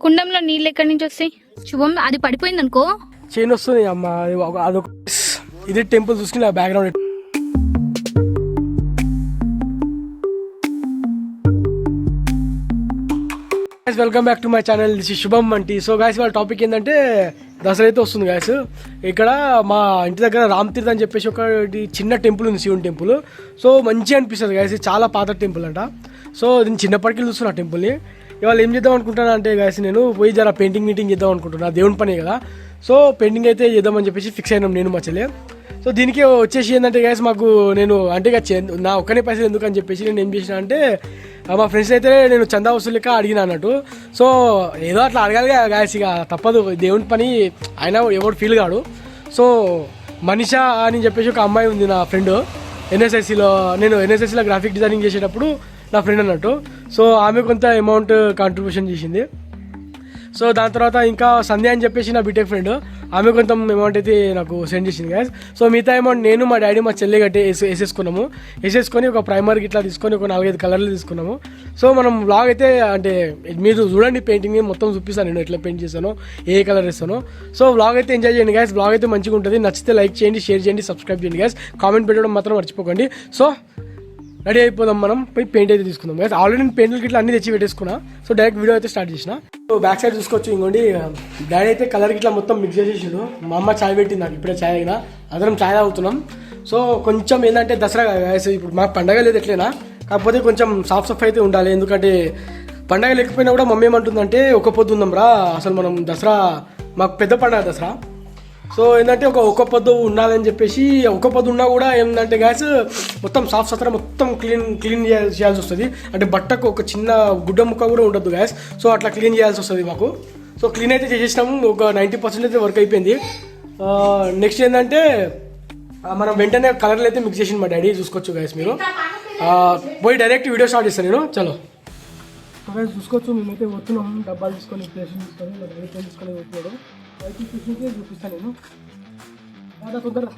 కుండంలో నీళ్ళు ఎక్కడి నుంచి వస్తాయి? శుభం అది పడిపోయింది అనుకో చైన్ వస్తుంది అమ్మ అది ఒక- అదొక ఇది టెంపుల్ చూసుకుని ఆ background welcome back to my channel this Shubham అంటి సో గాయస్ వాళ్ళ టాపిక్ ఏంటంటే దసరా అయితే వస్తుంది గాయస్ ఇక్కడ మా ఇంటి దగ్గర రామతీర్థ అని చెప్పేసి ఒకటి చిన్న టెంపుల్ ఉంది శివుని టెంపుల్. సో మంచిగా అనిపిస్తుంది గాయస్ చాలా పాత టెంపుల్ అంట. సో నేను చిన్నప్పటికి చూస్తున్నా టెంపుల్ని. ఇవాళ ఏం చేద్దాం అనుకుంటున్నా అంటే గాయస్ నేను పోయి జర పెయింటింగ్ మీటింగ్ చేద్దాం అనుకుంటున్నా. దేవుని పనే కదా. సో పెయింటింగ్ అయితే చేద్దామని చెప్పేసి ఫిక్స్ అయినాం నేను మా చెల్లె. సో దీనికి వచ్చేసి ఏంటంటే గ్యాస్ మాకు నేను అంటే ఇక నా ఒక్కనే పైసలు ఎందుకు అని చెప్పేసి నేను ఏం చేసిన అంటే మా ఫ్రెండ్స్ అయితే నేను చందా వసూలు లెక్క అడిగిన అన్నట్టు. సో ఏదో అట్లా అడగాలి గ్యాస్ ఇక తప్పదు. దేవుని పని ఆయన ఎవడు ఫీల్ కాడు. సో మనిషా అని చెప్పేసి ఒక అమ్మాయి ఉంది నా ఫ్రెండ్ ఎన్ఎస్ఎస్సిలో నేను ఎన్ఎస్ఎస్సిలో గ్రాఫిక్ డిజైనింగ్ చేసేటప్పుడు నా ఫ్రెండ్ అన్నట్టు. సో ఆమె కొంత అమౌంట్ కాంట్రిబ్యూషన్ చేసింది. సో దాని తర్వాత ఇంకా సంధ్య అని చెప్పేసి నా బీటెక్ ఫ్రెండ్ ఆమె కొంత అమౌంట్ అయితే నాకు సెండ్ చేసింది గ్యాస్ సో మిగతా అమౌంట్ నేను మా డాడీ మా చెల్లి గట్టి వేసి వేసేసుకున్నాము. వేసేసుకొని ఒక ప్రైమర్ ఇట్లా తీసుకొని ఒక నాలుగైదు కలర్లు తీసుకున్నాము. సో మనం బ్లాగ్ అయితే అంటే మీరు చూడండి పెయింటింగ్ మొత్తం చూపిస్తాను నేను ఎట్లా పెయింట్ చేశాను ఏ కలర్ ఇస్తాను సో బ్లాగ్ అయితే ఎంజాయ్ చేయండి గ్యాస్ బ్లాగ్ అయితే మంచిగా ఉంటుంది నచ్చితే లైక్ చేయండి షేర్ చేయండి సబ్స్క్రైబ్ చేయండి గ్యాస్ కామెంట్ పెట్టడం మాత్రం మర్చిపోకండి. సో రెడీ అయిపోదాం మనం. పోయి పెయింట్ అయితే తీసుకుందాం. బికాస్ ఆల్రెడీ నేను పెయింట్లు గిట్లా అన్ని తెచ్చి పెట్టేసుకున్నా. సో డైరెక్ట్ వీడియో అయితే స్టార్ట్ చేసిన. సో బ్యాక్ సైడ్ చూసుకోవచ్చు ఇంకోండి. డాడీ అయితే కలర్ గిట్లా మొత్తం మిక్స్ చేసేసిండు. మా అమ్మ చాయ్ పెట్టింది నాకు ఇప్పుడే చాయ్ అయినా. అందరం చాయ్ తాగుతున్నాం. సో కొంచెం ఏంటంటే దసరా ఇప్పుడు మాకు పండగ లేదు ఎట్లయినా. కాకపోతే కొంచెం సాఫ్ సఫ్ అయితే ఉండాలి. ఎందుకంటే పండగ లేకపోయినా కూడా మమ్మీ ఏమంటుందంటే ఒక పొద్దు ఉందాం రా. అసలు మనం దసరా మాకు పెద్ద పండగ దసరా. సో ఏంటంటే ఒక ఒక్క పొద్దు ఉండాలని చెప్పేసి ఒక పొద్దు ఉన్నా కూడా ఏంటంటే గ్యాస్ మొత్తం సాఫ్ సత్రం మొత్తం క్లీన్ క్లీన్ చేయాల్సి వస్తుంది. అంటే బట్టకు ఒక చిన్న గుడ్డ ముక్క కూడా ఉండదు గ్యాస్ సో అట్లా క్లీన్ చేయాల్సి వస్తుంది మాకు. సో క్లీన్ అయితే చేసేసినాము ఒక నైంటీ పర్సెంట్ అయితే వర్క్ అయిపోయింది. నెక్స్ట్ ఏంటంటే మనం వెంటనే కలర్లు అయితే మిక్స్ చేసింది మా డాడీ చూసుకోవచ్చు గ్యాస్ మీరు. పోయి డైరెక్ట్ వీడియో స్టార్ట్ చేస్తాను నేను. చలో. చూసుకోవచ్చు మేమైతే వస్తున్నాం డబ్బాలు తీసుకొని ప్లేస్ తీసుకొని డాడీ తీసుకొని వచ్చాడు అయితే చూసి చూపిస్తాను నేను రాదా తొందరగా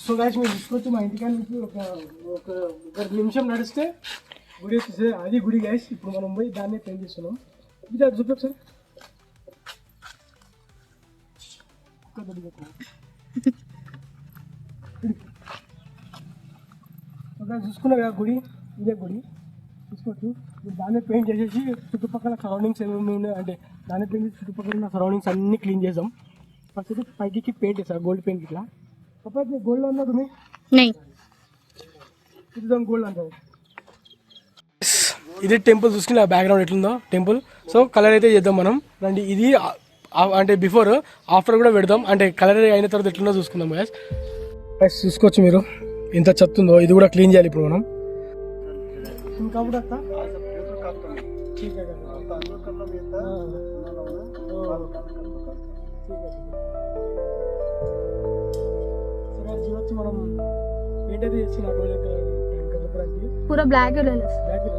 సో గాయస్ మీరు తీసుకొచ్చి మా ఇంటికాడ నుంచి ఒక ఒక ఒక నిమిషం నడిస్తే గుడి వచ్చేసి అది గుడి గాయస్ ఇప్పుడు మనం పోయి దాన్నే పెయింట్ చేస్తున్నాం ఇది అది చూపించు సార్ ఒక్క గుడి పెట్టు. ఒక చూసుకున్నారు కదా గుడి ఇదే గుడి చూసుకోవచ్చు దాన్ని పెయింట్ చేసేసి చుట్టుపక్కల సరౌండింగ్స్ ఏమేమి ఉన్నాయి అంటే దాన్ని పెయింట్ చేసి చుట్టుపక్కల ఉన్న సరౌండింగ్స్ అన్ని క్లీన్ చేసాం ఫస్ట్ అయితే పైకి పెయింట్ వేసారు గోల్డ్ పెయింట్ ఇట్లా అప్పుడు గోల్డ్ అన్నా তুমি నై ఇది గోల్డ్ అంటారు ఇది టెంపుల్ చూసుకుని బ్యాక్గ్రౌండ్ ఎట్లుందో టెంపుల్. సో కలర్ అయితే చేద్దాం మనం. రండి ఇది అంటే బిఫోర్ ఆఫ్టర్ కూడా పెడదాం. అంటే కలర్ అయిన తర్వాత ఎట్లుందో చూసుకుందాం గ్యాస్ గ్యాస్ చూసుకోవచ్చు మీరు. ఎంత చెత్తుందో ఇది కూడా క్లీన్ చేయాలి ఇప్పుడు మనం. మనం పూర బ్లాక్ బ్లాక్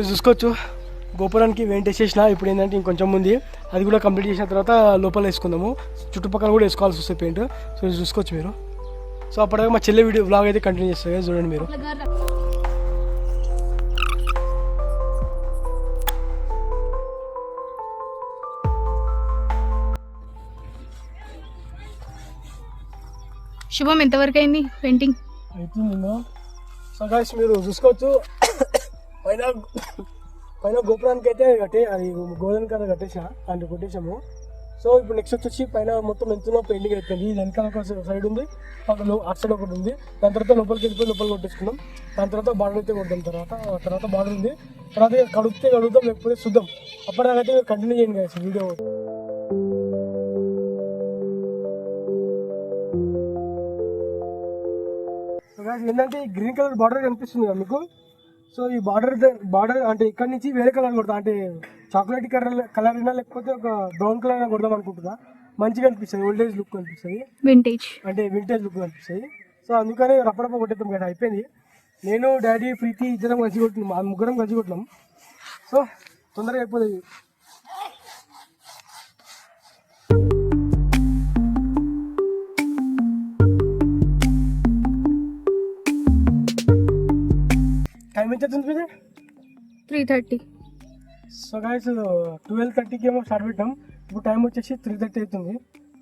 మీరు చూసుకోవచ్చు. గోపురానికి వెంట వేసేసిన ఇప్పుడు ఏంటంటే ఇంకొంచెం ఉంది. అది కూడా కంప్లీట్ చేసిన తర్వాత లోపల వేసుకుందాము. చుట్టుపక్కల కూడా వేసుకోవాల్సి వస్తుంది పెయింట్. సో ఇది చూసుకోవచ్చు మీరు. సో అప్పటిదాకా మా చెల్లె వీడియో బ్లాగ్ అయితే కంటిన్యూ చేస్తుంది చూడండి మీరు. శుభం ఎంతవరకు అయింది పెయింటింగ్? నేను సో గాయస్ మీరు చూసుకోవచ్చు. పైన పైన గోపురానికి అయితే కట్టే అది గోధుమ కథ కట్టేసా అంటే కొట్టేసాము. సో ఇప్పుడు నెక్స్ట్ వచ్చేసి పైన మొత్తం ఎంతనో పెయింటింగ్ అయిపోయింది. ఇది వెనకాల ఒక సైడ్ ఉంది అక్కడ అటు సైడ్ ఒకటి ఉంది. దాని తర్వాత లోపలికి వెళ్ళిపోయి లోపల కొట్టేసుకున్నాం. దాని తర్వాత బార్డర్ అయితే కొట్టాం తర్వాత తర్వాత బార్డర్ ఉంది. తర్వాత ఇక కడుగుతే కడుగుతాం లేకపోతే చూద్దాం అప్పటిదాకైతే కంటిన్యూ చేయండి కదా వీడియో. ఏంటంటే ఈ గ్రీన్ కలర్ బార్డర్ కనిపిస్తుంది కదా మీకు? సో ఈ బార్డర్ బార్డర్ అంటే ఇక్కడ నుంచి వేరే కలర్ కొడతా అంటే చాక్లెట్ కలర్ కలర్ అయినా లేకపోతే ఒక బ్రౌన్ కలర్ అయినా కొడదాం అనుకుంటున్నా మంచిగా అనిపిస్తుంది ఓల్డేజ్ లుక్ అనిపిస్తుంది. వింటేజ్ అంటే వింటేజ్ లుక్ అనిపిస్తుంది. సో అందుకని రప్పడప్ప కొట్టేద్దాం కదా అయిపోయింది. నేను డాడీ ప్రీతి ఇద్దరం కలిసి కొట్టినాం ముగ్గురం కలిసి కొట్టినాం. సో తొందరగా అయిపోతుంది టైం ఎంత అవుతుంది Preethi? Three thirty so guys twelve థర్టీకి ఏమో స్టార్ట్ పెట్టాం. ఇప్పుడు టైం వచ్చేసి త్రీ థర్టీ అవుతుంది.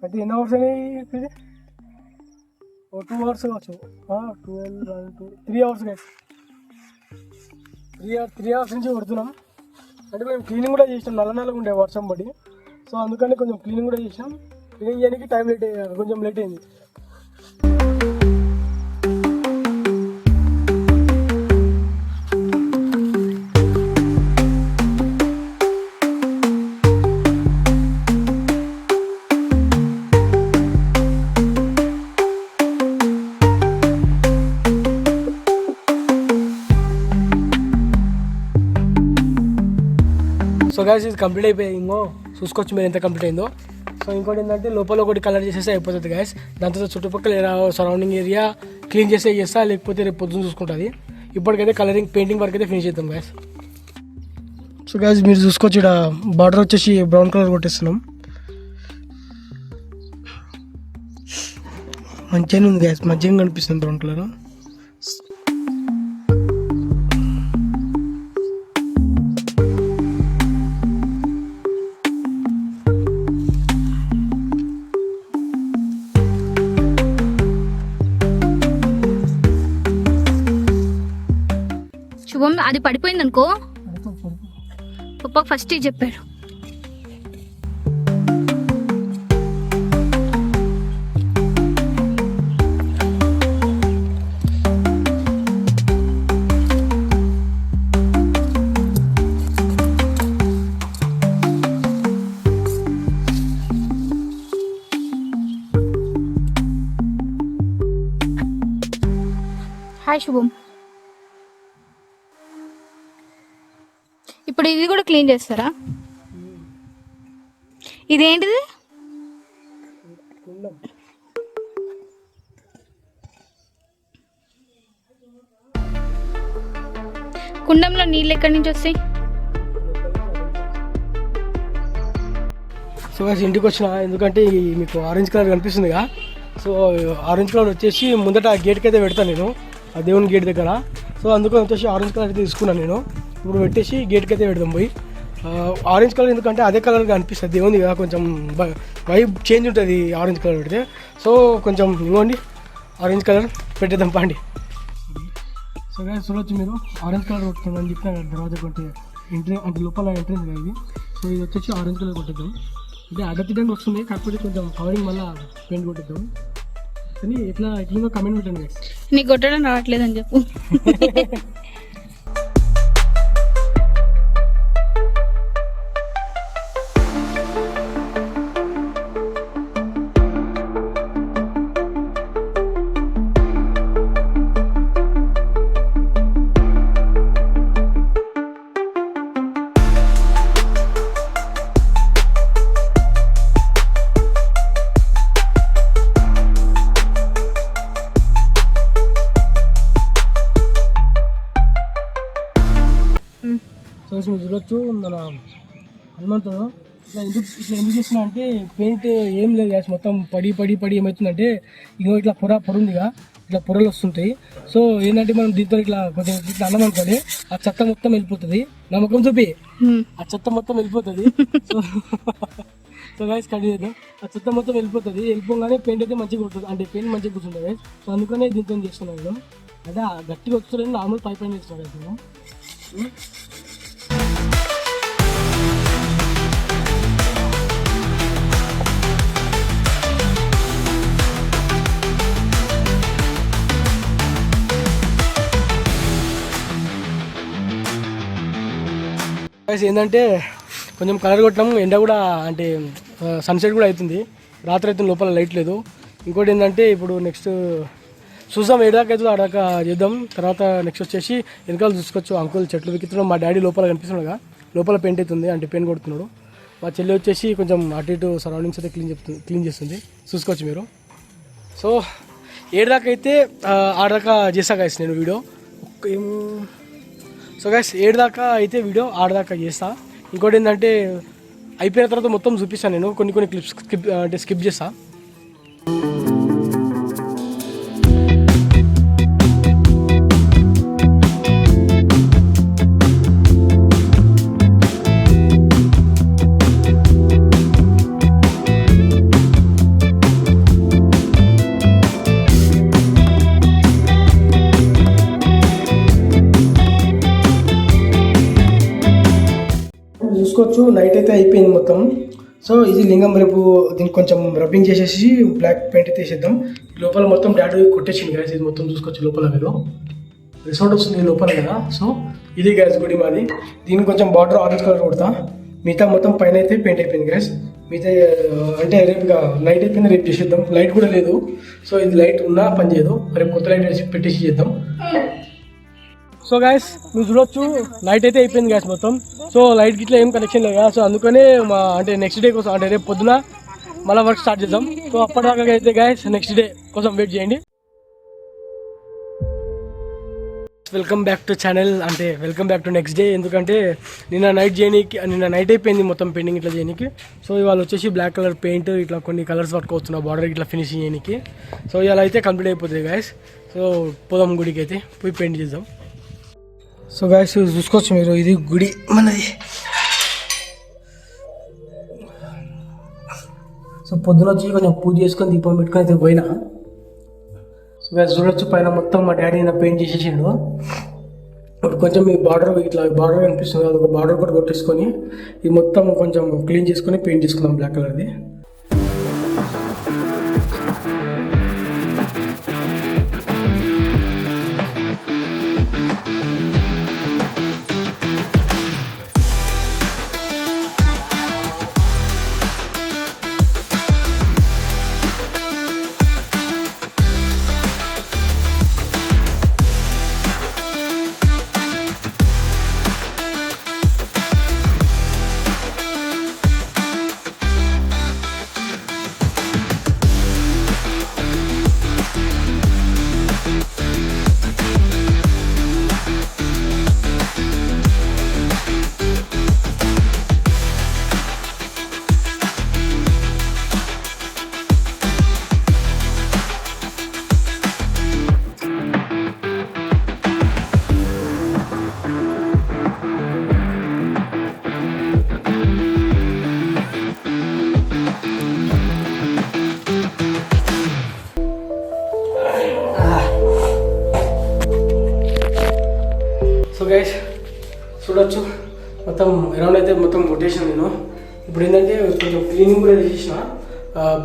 అంటే ఎన్ని అవర్స్ అని ఇది ఓ టూ అవర్స్ కావచ్చు. Twelve one two three hours guys three hours three hours నుంచి కొడుతున్నాం. అంటే మేము క్లీనింగ్ కూడా చేసినాం. నల్ల నల్లగా ఉండే వర్షం పడి. సో అందుకని కొంచెం క్లీనింగ్ కూడా చేసినాం. క్లీనింగ్ చేయడానికి టైం లేట్ కొంచెం లేట్ అయింది. గాయస్ ఇది కంప్లీట్ అయిపోయిందో. చూసుకోవచ్చు మీరు ఎంత కంప్లీట్ అయిందో. సో ఇంకోటి ఏంటంటే లోపల ఒకటి కలర్ చేసేస్తే అయిపోతుంది గాయస్ దాంతో చుట్టుపక్కల సరౌండింగ్ ఏరియా క్లీన్ చేసే చేస్తా లేకపోతే రేపు పొద్దున్న చూసుకుంటుంది. ఇప్పటికైతే కలరింగ్ పెయింటింగ్ వరకు అయితే ఫినిష్ చేద్దాం గాయస్ సో గాయస్ మీరు చూసుకోవచ్చు ఇక్కడ బార్డర్ వచ్చేసి బ్రౌన్ కలర్ కొట్టేస్తున్నాం. మంచిగానే ఉంది గ్యాస్ మంచిగా కనిపిస్తుంది బ్రౌన్ కలర్ అది పడిపోయింది అనుకో పప్ప ఫస్ట్ చెప్పాడు. హాయ్ శుభం క్లీన్ చేస్తారా? ఇదేంటిది? కుండంలో నీళ్ళు ఎక్కడి నుంచి వస్తాయి? సో గాయస్ ఇంటికి వచ్చిన ఎందుకంటే మీకు ఆరెంజ్ కలర్ కనిపిస్తుందిగా. సో ఆరెంజ్ కలర్ వచ్చేసి ముందట గేట్కి అయితే పెడతాను నేను ఆ దేవుని గేట్ దగ్గర. సో అందుకని వచ్చేసి ఆరెంజ్ కలర్ అయితే తీసుకున్నాను నేను. ఇప్పుడు పెట్టేసి గేట్కి అయితే పెడదాం పోయి. ఆరెంజ్ కలర్ ఎందుకంటే అదే కలర్గా అనిపిస్తుంది. దేవుని కదా కొంచెం వైబ్ చేంజ్ ఉంటుంది ఆరెంజ్ కలర్ పెడితే. సో కొంచెం ఇవ్వండి. ఆరెంజ్ కలర్ పెట్టేద్దాం పాండి. సో గాయస్ చూడొచ్చు మీరు. ఆరెంజ్ కలర్ కొట్టుకుందని చెప్పిన దర్వాజా కొట్టే ఎంట్రీ అంటే లోపల ఎంట్రెన్స్ కదా ఇది. సో ఇది వచ్చేసి ఆరెంజ్ కలర్ కొట్టేద్దాం. అంటే అడ్డతిడ్డానికి వస్తుంది కాకపోతే కొంచెం కవరింగ్ మళ్ళీ పెయింట్ కొట్టేద్దాం. కానీ ఎట్లా ఎట్లా కమెంట్ పెట్టండి. నీకు కొట్టడం రావట్లేదని చెప్పు. ఇట్లా ఎందుకు ఇట్లా ఎందుకు చేస్తున్నా అంటే పెయింట్ ఏం లేదు గ్యాస్ మొత్తం పడి పడి పడి ఏమవుతుందంటే ఇంకో ఇట్లా పొర పొర ఉందిగా ఇట్లా పొరలు వస్తుంటాయి. సో ఏంటంటే మనం దీంతో ఇట్లా కొంచెం ఇట్లా అన్నం అనుకోండి ఆ చెత్త మొత్తం వెళ్ళిపోతుంది. నా ముఖం చూపి. ఆ చెత్త మొత్తం వెళ్ళిపోతుంది. సో సో గైస్ కట్ చేద్దాం. ఆ చెత్త మొత్తం వెళ్ళిపోతుంది. వెళ్ళిపోగానే పెయింట్ అయితే మంచిగా ఉంటుంది అంటే పెయింట్ మంచిగా కూర్చుంటుంది. సో అందుకనే దీంతో చేస్తున్నాను నేను అంటే గట్టిగా వస్తుంది నార్మల్ పై పైన చేస్తున్నాను ఏంటంటే కొంచెం కలర్ కొట్టడం ఎండ కూడా అంటే సన్సెట్ కూడా అవుతుంది రాత్రి అయితే లోపల లైట్ లేదు. ఇంకోటి ఏంటంటే ఇప్పుడు నెక్స్ట్ చూసాం ఏడాక అవుతుందో ఆడాక చేద్దాం. తర్వాత నెక్స్ట్ వచ్చేసి వెనకాల చూసుకోవచ్చు అంకుల్ చెట్లు విక్కుతున్నాం మా డాడీ లోపల కనిపిస్తున్నాడుగా లోపల పెయింట్ అవుతుంది అంటే పెయింట్ కొడుతున్నాడు. మా చెల్లి వచ్చేసి కొంచెం అటు ఇటు సరౌండింగ్స్ అయితే క్లీన్ చెప్తుంది క్లీన్ చేస్తుంది. చూసుకోవచ్చు మీరు. సో ఏడాకైతే ఆడాక ఆడదాకా చేసా నేను వీడియో ఏం సో గైస్ ఏడు దాకా అయితే వీడియో ఆడదాకా చేస్తా. ఇంకోటి ఏంటంటే అయిపోయిన తర్వాత మొత్తం చూపిస్తాను నేను. కొన్ని కొన్ని క్లిప్స్ స్కిప్ అంటే స్కిప్ చేస్తా. చూసుకోవచ్చు నైట్ అయితే అయిపోయింది మొత్తం. సో ఇది లింగం రేపు దీనికి కొంచెం రబ్బింగ్ చేసేసి బ్లాక్ పెయింట్ అయితే వేసేద్దాం. లోపల మొత్తం డాడీ కొట్టేసింది గ్యాస్ ఇది మొత్తం చూసుకోవచ్చు లోపల మీరు. రిసార్ట్ వస్తుంది లోపల కదా. సో ఇది గ్యాస్ గుడి మాది. దీనికి కొంచెం బార్డర్ ఆరెంజ్ కలర్ కొడతా. మిగతా మొత్తం పైన అయితే పెయింట్ అయిపోయింది గ్యాస్ మిగతా uh, అంటే రేపు లైట్ అయిపోయింది రేపు చేసేద్దాం. లైట్ కూడా లేదు. సో ఇది లైట్ ఉన్నా పని చేయదు. రేపు కొత్త లైట్ వేసి పెట్టేసి చేద్దాం. సో గాయస్ నువ్వు చూడొచ్చు. లైట్ అయితే అయిపోయింది గ్యాస్ మొత్తం. సో లైట్ గిట్లా ఏం కనెక్షన్ లేదు కదా. సో అందుకనే మా అంటే నెక్స్ట్ డే కోసం అంటే రేపు పొద్దున మళ్ళీ వర్క్ స్టార్ట్ చేద్దాం. సో అప్పటిదాకా అయితే గాయస్ నెక్స్ట్ డే కోసం వెయిట్ చేయండి. వెల్కమ్ బ్యాక్ టు ఛానల్ అంటే welcome back to next day ఎందుకంటే నిన్న నైట్ చేయనీకి నిన్న నైట్ అయిపోయింది మొత్తం పెయింటింగ్ ఇట్లా చేయనీకి. సో ఇవాళ వచ్చేసి బ్లాక్ కలర్ పెయింట్ ఇట్లా కొన్ని కలర్స్ పట్టుకొస్తున్నా బార్డర్ ఇట్లా ఫినిషింగ్ చేయనీకి. సో ఇవాళ అయితే కంప్లీట్ అయిపోతుంది గాయస్ సో పోదాం గుడికి అయితే పోయి పెయింట్ చేద్దాం. సో గ్యాస్ చూసుకోవచ్చు మీరు. ఇది గుడి మనది. సో పొద్దున వచ్చి కొంచెం పూజ చేసుకొని దీపం పెట్టుకొని అయితే పోయినా. సో గ్యాస్ చూడొచ్చు పైన మొత్తం మా డాడీ నా పెయింట్ చేసేసిండు. ఇప్పుడు కొంచెం ఈ బార్డర్ ఇట్లా బార్డర్ కనిపిస్తుంది అది ఒక బార్డర్ కూడా కొట్టేసుకొని ఇది మొత్తం కొంచెం క్లీన్ చేసుకొని పెయింట్ చేసుకున్నాం బ్లాక్ కలర్ది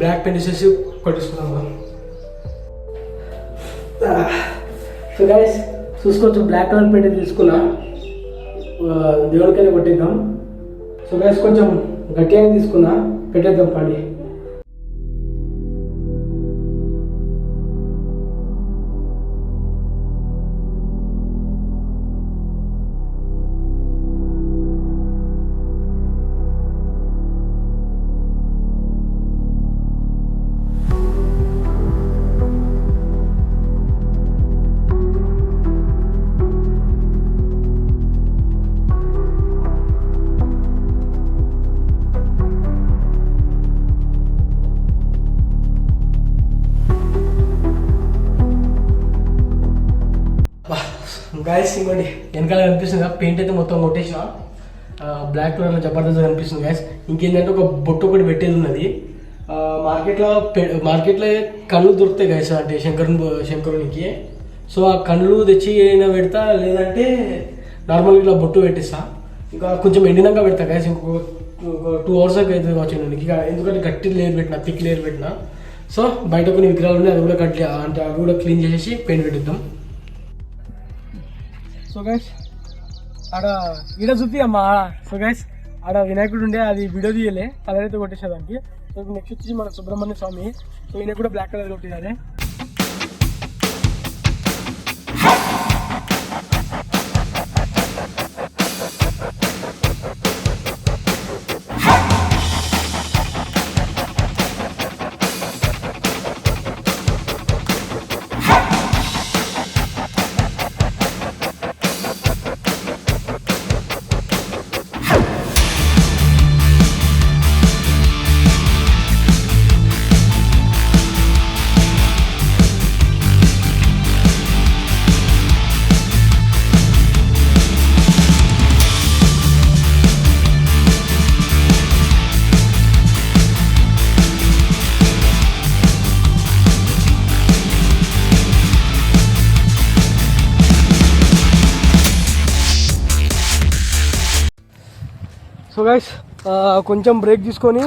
బ్లాక్ పెయింట్ చేసి కొట్టించుకున్నాం సో గైస్ చూసుకోవచ్చు బ్లాక్ కలర్ పెయింట్ తీసుకున్నా. దేవుడికైనా కొట్టిద్దాం. సో గైస్ కొంచెం గట్టిగా తీసుకున్నా. పెట్టేద్దాం పండి గాయస్ ఇంకోటి వెనకాల కనిపిస్తుంది పెయింట్ అయితే మొత్తం కొట్టేసిన. బ్లాక్ కలర్లో జబర్దస్త్ కనిపిస్తుంది గాయస్ ఇంకేంటంటే ఒక బొట్టు ఒకటి పెట్టేది ఉన్నది. మార్కెట్లో పె- మార్కెట్లో కళ్ళు దొరుకుతాయి గాయస్ అంటే శంకరుని శంకరునికి. సో ఆ కళ్ళు తెచ్చి అయినా పెడతా లేదంటే నార్మల్ ఇట్లా బొట్టు పెట్టిస్తా. ఇంకా కొంచెం ఎండినాక పెడతా గాయస్ ఇంకో టూ అవర్స్ అయితే అవుతుంది కావచ్చు నేను ఇక ఎందుకంటే గట్టి లేయర్ పెట్టిన థిక్ లేయర్ పెట్టిన. సో బయట కొన్ని విగ్రహాలు ఉన్నాయి అది కూడా కట్ అంటే అవి కూడా క్లీన్ చేసేసి పెయింట్ పెట్టిద్దాం. సో గైస్ ఆడ ఈడ చూపి అమ్మా. సో గైస్ ఆడ వినాయకుడు ఉండే అది వీడియో తీయలే. కలర్ అయితే కొట్టేసేదానికి సో నెక్స్ట్ వచ్చి మన సుబ్రహ్మణ్య స్వామి. సో ఈయన కూడా బ్లాక్ కలర్ కొట్టినారే. సో గైస్ కొంచెం బ్రేక్ తీసుకొని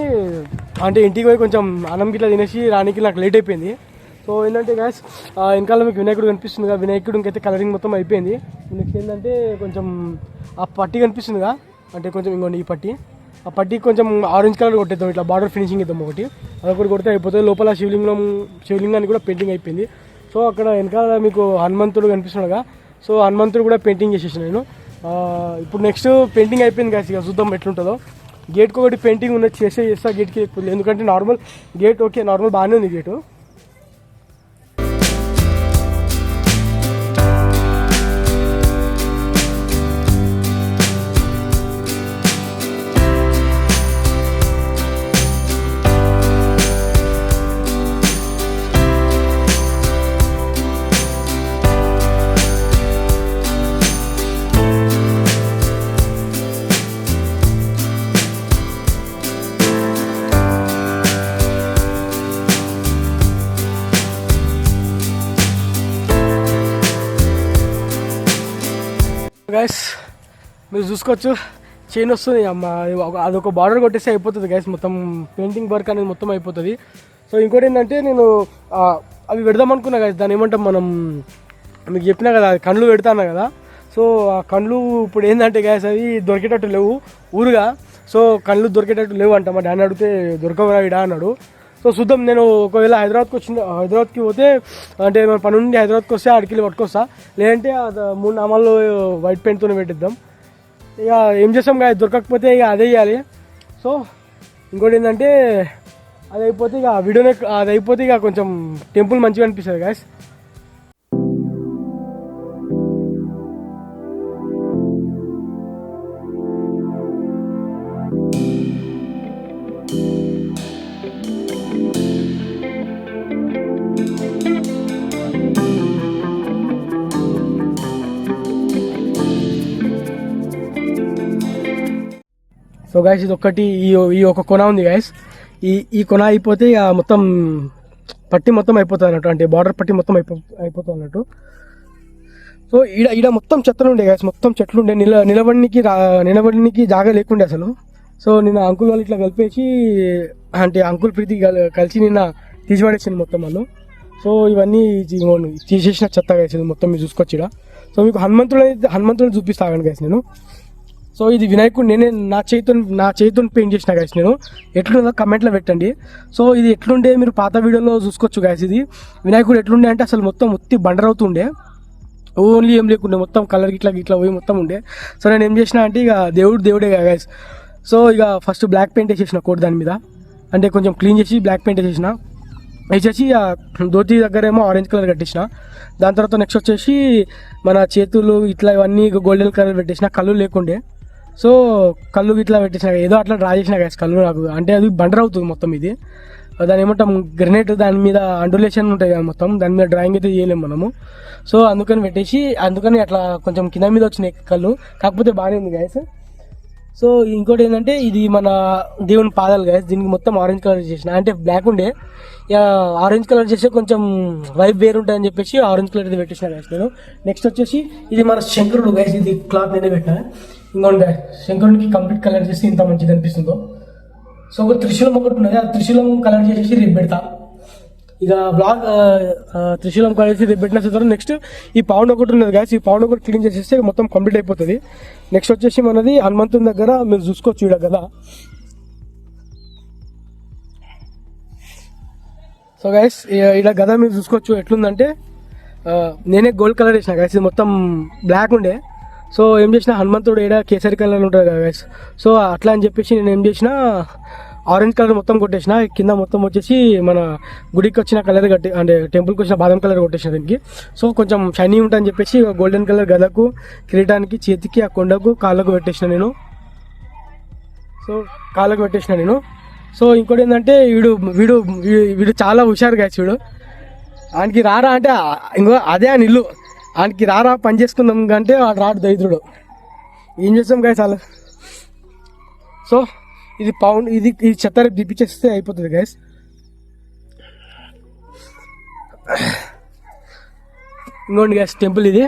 అంటే ఇంటికి పోయి కొంచెం అన్నం గిట్లా తినేసి రానికి నాకు లేట్ అయిపోయింది. సో ఏంటంటే గ్యాస్ వెనకాల మీకు వినాయకుడు కనిపిస్తుంది కదా వినాయకుడికి అయితే కలరింగ్ మొత్తం అయిపోయింది. నెక్స్ట్ ఏంటంటే కొంచెం ఆ పట్టి కనిపిస్తుందిగా అంటే కొంచెం ఇంకోండి ఈ పట్టి. ఆ పట్టి కొంచెం ఆరెంజ్ కలర్ కొట్టేద్దాం ఇట్లా బార్డర్ ఫినిషింగ్ ఇద్దాం ఒకటి. అదొకటి కొడితే అయిపోతుంది. లోపల శివలింగం శివలింగానికి కూడా పెయింటింగ్ అయిపోయింది. సో అక్కడ వెనకాల మీకు హనుమంతుడు కనిపిస్తున్నాడుగా సో హనుమంతుడు కూడా పెయింటింగ్ చేసేసాను నేను. ఇప్పుడు నెక్స్ట్ పెయింటింగ్ అయిపోయింది కాదు ఇక చూద్దాం ఎట్లుంటుందో. గేట్కి ఒకటి పెయింటింగ్ ఉన్నది చేసే చేస్తా గేట్కి ఎక్కువ ఎందుకంటే నార్మల్ గేట్ ఓకే నార్మల్ బాగానే ఉంది గేటు మీరు చూసుకోవచ్చు. చైన్ వస్తుంది. అమ్మ అది ఒక- అదొక బార్డర్ కొట్టేస్తే అయిపోతుంది గైస్ మొత్తం పెయింటింగ్ వర్క్ అనేది మొత్తం అయిపోతుంది. సో ఇంకోటి ఏంటంటే నేను అవి పెడదాం అనుకున్నా కదా దాని ఏమంటాం మనం మీకు చెప్పినా కదా కళ్ళు పెడతాను కదా? సో ఆ కళ్ళు ఇప్పుడు ఏంటంటే గ్యాస్ అవి దొరికేటట్టు లేవు ఊరుగా. సో కళ్ళు దొరికేటట్టు లేవు అంట. మా డాడీ అడిగితే దొరకవరా ఇడా? అన్నాడు. సో చూద్దాం. నేను ఒకవేళ హైదరాబాద్కి వచ్చిన హైదరాబాద్కి పోతే అంటే మన పని నుండి హైదరాబాద్కి వస్తే ఆడికి వెళ్ళి పట్టుకొస్తా. లేదంటే మూడు నామాల్లో వైట్ పెయింట్తోనే పెట్టిద్దాం. ఇక ఏం చేస్తాం కదా దొరకకపోతే ఇక అదే చేయాలి. సో ఇంకోటి ఏంటంటే అది అయిపోతే ఇక వీడియోనే అది అయిపోతే ఇక కొంచెం టెంపుల్ మంచిగా అనిపిస్తుంది గాయస్ సో గాయస్ ఇది ఒక్కటి ఈ ఈ ఒక కొన ఉంది గాయస్ ఈ ఈ కొన అయిపోతే ఇక మొత్తం పట్టి మొత్తం అయిపోతుంది అన్నట్టు. అంటే బార్డర్ పట్టి మొత్తం అయిపో అయిపోతుంది అన్నట్టు. సో ఈడ ఈడ మొత్తం చెత్తలు ఉండే గాయస్ మొత్తం చెట్లు ఉండే. నిల నిలబడికి రా నిలబడికి జాగా లేకుండే అసలు. సో నిన్న అంకుల్ వాళ్ళు ఇట్లా కలిపేసి అంటే అంకుల్ ప్రీతి కలిసి నిన్న తీసిపడేసింది మొత్తం వాళ్ళు. సో ఇవన్నీ తీసేసిన చెత్త గాయస్ మొత్తం మీరు చూసుకొచ్చిడా సో మీకు హనుమంతుడు అయితే హనుమంతుడు చూపిస్తాను గాయస్ నేను. సో ఇది వినాయకుడు నేనే నా చేతితో నా చేతితో పెయింట్ చేసిన గాయస్ నేను. ఎట్లుందో కమెంట్లో పెట్టండి. సో ఇది ఎట్లుండే మీరు పాత వీడియోలో చూసుకోవచ్చు గాయస్ ఇది. వినాయకుడు ఎట్లుండే అంటే అసలు మొత్తం ఉత్తి బండరవుతుండే. ఓన్లీ ఏం లేకుండే మొత్తం కలర్ ఇట్లా ఇట్లా పోయి మొత్తం ఉండే. సో నేను ఏం చేసిన అంటే ఇక దేవుడు దేవుడే గాయస్ సో ఇక ఫస్ట్ బ్లాక్ పెయింట్ వేసేసిన కోట్ దాని మీద. అంటే కొంచెం క్లీన్ చేసి బ్లాక్ పెయింట్ వేసేసిన. వేసేసి ఆ ధోతి దగ్గరేమో ఆరెంజ్ కలర్ కట్టేసిన. దాని తర్వాత నెక్స్ట్ వచ్చేసి మన చేతులు ఇట్లా ఇవన్నీ గోల్డెన్ కలర్ పెట్టేసిన. కళ్ళు లేకుండే. సో కళ్ళు ఇట్లా పెట్టేసిన ఏదో అట్లా డ్రా చేసిన గ్యాస్ కళ్ళు నాకు. అంటే అది బండర్ అవుతుంది మొత్తం ఇది. దాని ఏమంటాం గ్రనేట్ దాని మీద అండులేషన్ ఉంటుంది కదా మొత్తం దాని మీద డ్రాయింగ్ అయితే చేయలేము మనము. సో అందుకని పెట్టేసి అందుకని అట్లా కొంచెం కింద మీద వచ్చినాయి కళ్ళు. కాకపోతే బాగానే ఉంది గ్యాస్ సో ఇంకోటి ఏంటంటే ఇది మన దేవుని పాదాలు గాయస్ దీనికి మొత్తం ఆరెంజ్ కలర్ చేసిన. అంటే బ్లాక్ ఉండే. ఇక ఆరెంజ్ కలర్ చేస్తే కొంచెం వైబ్ వేరు ఉంటుందని చెప్పేసి ఆరెంజ్ కలర్ అయితే పెట్టేసిన గాయస్ నేను. నెక్స్ట్ వచ్చేసి ఇది మన శంకరుడు గాయస్ ఇది క్లాత్ నేనే పెట్టాను ఇంకోటి గాయస్ శంకరుడికి కంప్లీట్ కలర్ చేసి ఇంత మంచిగా అనిపిస్తుందో. సో ఒక త్రిశూలం ఒకటి ఉన్నది. ఆ త్రిశూలం కలర్ చేసేసి రేపు పెడతా. ఇక బ్లాగ్ త్రిశూలం కలర్ చేసి రేపు పెట్టిన తర్వాత నెక్స్ట్ ఈ పౌండ్ ఒకటి ఉన్నది కాదు ఈ పౌండ్ ఒకటి క్లీన్ చేసేస్తే మొత్తం కంప్లీట్ అయిపోతుంది. నెక్స్ట్ వచ్చేసి మనది హనుమంతుని దగ్గర మీరు చూసుకోవచ్చు ఇక్కడ కదా. సో గైస్ ఇక్కడ గదా మీరు చూసుకోవచ్చు ఎట్లుందంటే నేనే గోల్డ్ కలర్ వేసిన గైస్ ఇది మొత్తం బ్లాక్ ఉండే. సో ఏం చేసిన హనుమంతుడు ఏడా కేసరి కలర్ ఉంటుంది కదా గైస్ సో అట్లా అని చెప్పేసి నేను ఏం చేసిన ఆరెంజ్ కలర్ మొత్తం కొట్టేసిన. కింద మొత్తం వచ్చేసి మన గుడికి వచ్చిన కలర్ కట్టి అంటే టెంపుల్కి వచ్చిన బాదం కలర్ కొట్టేసిన దీనికి. సో కొంచెం షైనింగ్ ఉంటుందని చెప్పేసి గోల్డెన్ కలర్ గదకు కిరీటానికి చేతికి ఆ కొండకు కాళ్ళకు పెట్టేసిన నేను. సో కాళ్ళకు పెట్టేసిన నేను. సో ఇంకోటి ఏంటంటే వీడు వీడు వీడు చాలా హుషారు గాయస్ వీడు. ఆయనకి రారా అంటే ఇంకో అదే ఆయన ఇల్లు ఆయనకి రారా పని చేసుకుందాం అంటే వాడు రాడు దరిద్రుడు. ఏం చేస్తాం గాయస్ అలా? సో ఇది పౌండ్ ఇది ఈ చెత్త రేపు దిప్పించేస్తే అయిపోతుంది గైస్ ఇంకోండి గ్యాస్ టెంపుల్ ఇది.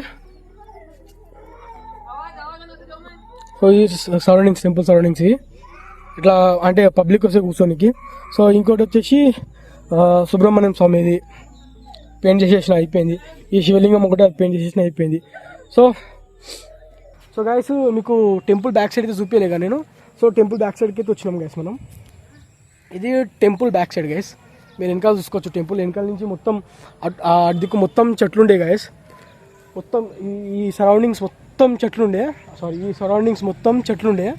సో ఈ సరౌండింగ్స్ టెంపుల్ సరౌండింగ్స్ ఇవి ఇట్లా అంటే పబ్లిక్ వస్తే కూర్చోనికి. సో ఇంకోటి వచ్చేసి సుబ్రహ్మణ్యం స్వామి ఇది. పెయింట్ చేసేసిన అయిపోయింది. ఈ శివలింగం ఒకటి అది పెయింట్ చేసేసిన అయిపోయింది. సో సో గాయస్ మీకు టెంపుల్ బ్యాక్ సైడ్ అయితే చూపించలే నేను. సో టెంపుల్ బ్యాక్ సైడ్కి అయితే వచ్చినాం గైస్ మనం. ఇది టెంపుల్ బ్యాక్ సైడ్ గైస్ మీరు వెనకాల చూసుకోవచ్చు టెంపుల్. వెనకాల నుంచి మొత్తం అట్- ఆ అడ్డుకు మొత్తం చెట్లు ఉండే గైస్ మొత్తం ఈ సరౌండింగ్స్ మొత్తం చెట్లుండే. సారీ ఈ సరౌండింగ్స్ మొత్తం చెట్లుండే.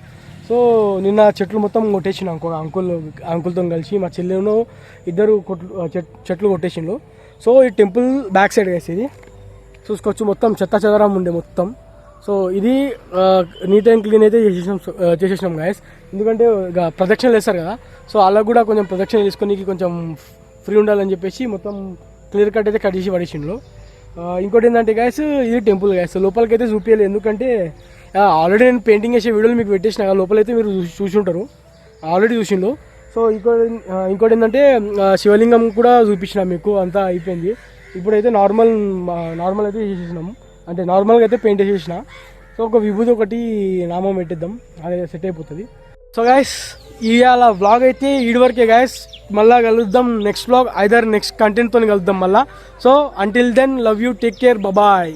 సో నిన్న చెట్లు మొత్తం కొట్టేసిన ఇంకో అంకుల్ అంకుల్తో కలిసి మా చెల్లెను ఇద్దరు కొట్లు చెట్లు కొట్టేసిండ్రు సో ఈ టెంపుల్ బ్యాక్ సైడ్ గైస్ ఇది. చూసుకోవచ్చు మొత్తం చెత్త చెదరం ఉండే మొత్తం. సో ఇది నీట్ అండ్ క్లీన్ అయితే చేసేసినాం చేసేసినాం గాయస్ ఎందుకంటే ఇక ప్రదక్షిణలు వేస్తారు కదా. సో అలా కూడా కొంచెం ప్రదక్షిణ చేసుకొని కొంచెం ఫ్రీ ఉండాలని చెప్పేసి మొత్తం క్లియర్ కట్ అయితే కట్ చేసి పడేసిండ్రు. ఇంకోటి ఏంటంటే గాయస్ ఇది టెంపుల్ గాయస్ లోపలికి అయితే చూపించలేదు ఎందుకంటే ఆల్రెడీ నేను పెయింటింగ్ చేసే వీడియోలు మీకు పెట్టేసిన లోపలైతే మీరు చూసి ఉంటారు ఆల్రెడీ చూసిండు సో ఇంకోటి ఇంకోటి ఏంటంటే శివలింగం కూడా చూపించిన మీకు అంతా అయిపోయింది. ఇప్పుడైతే నార్మల్ నార్మల్ అయితే చేసేసినాము అంటే నార్మల్గా అయితే పెయింట్ చేసేసిన సో ఒక విభూతి ఒకటి నామం పెట్టిద్దాం. అదే సెట్ అయిపోతుంది. సో గాయస్ ఇవాళ వ్లాగ్ అయితే ఈడి వరకే గాయస్ మళ్ళీ కలుద్దాం నెక్స్ట్ బ్లాగ్ ఐదర్ నెక్స్ట్ కంటెంట్తో కలుద్దాం మళ్ళీ. So until then love you take care bye